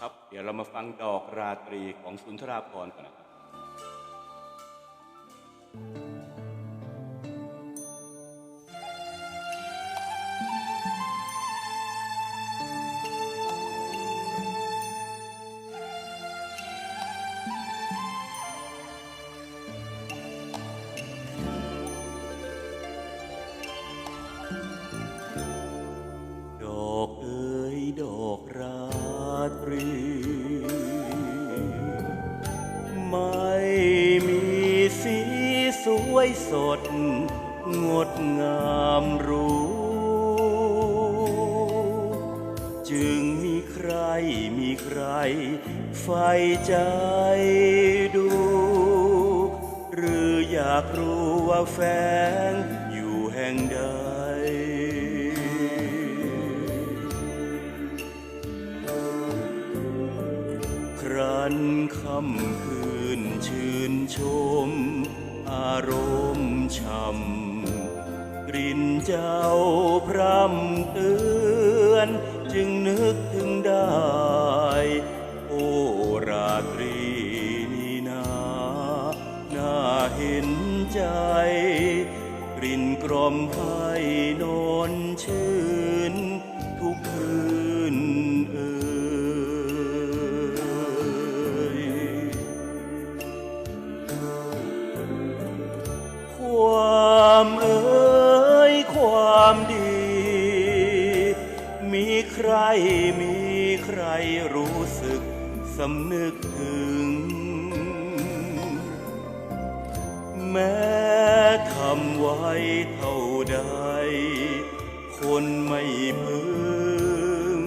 ครับ เดี๋ยวเรามาฟังดอกราตรีของสุนทราภรณ์ก่อนนะครับ ยสด งดงามรู้ จึงมีใครมีใครใฝ่ใจดู หรืออยากรู้ว่าแฟนอยู่แห่งใดครันค่ำคืนชื่นชม อารมณ์ช่ำกลิ่นเจ้าพร่ำเตือน จึงนึกถึงได้ โอราตรีนี้นาน่าเห็นใจ กลิ่นกล่อมหา ใครมีใครรู้สึกสำนึกถึง แม้ทำไว้เท่าใด คนไม่พึง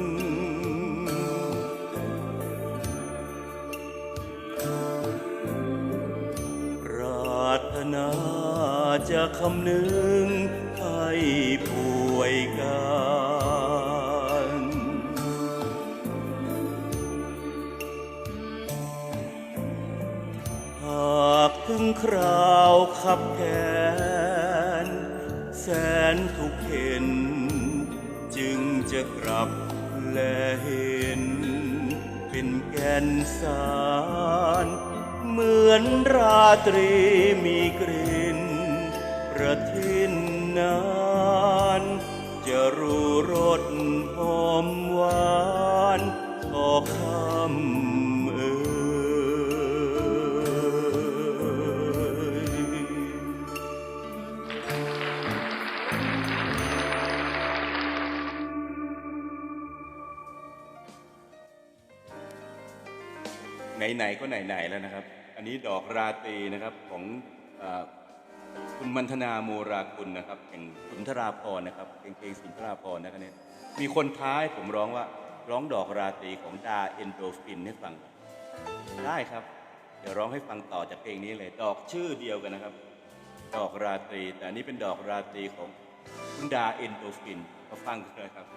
ปรารถนาจะคำนึงให้ป่วยกันห งคราวขับแขนแสนทุกเห็น จึงจะกลับและเห็น เป็นแก่นสาร เหมือนราตรีมีกลิ่นประทินนาน จะรู้รสหอมหวาน ไหนๆก็ไหนๆแล้วนะครับ อันนี้ดอกราตรีนะครับของเออคุณมันธนาโมราคุณนะครับแห่งสุนทราพรณ์นะครับเพลงเพลงสุนทราพรณ์นะครับเนี่ยมีคนท้ายผมร้องว่าร้องดอกราตรีของดาเอนโดฟินให้ฟัง ได้ครับ เดี๋ยวร้องให้ฟังต่อจากเพลงนี้เลย ดอกชื่อเดียวกันนะครับ ดอกราตรี แต่อันนี้เป็นดอกราตรีของคุณดาเอนโดฟินมาฟังกันเลยครับ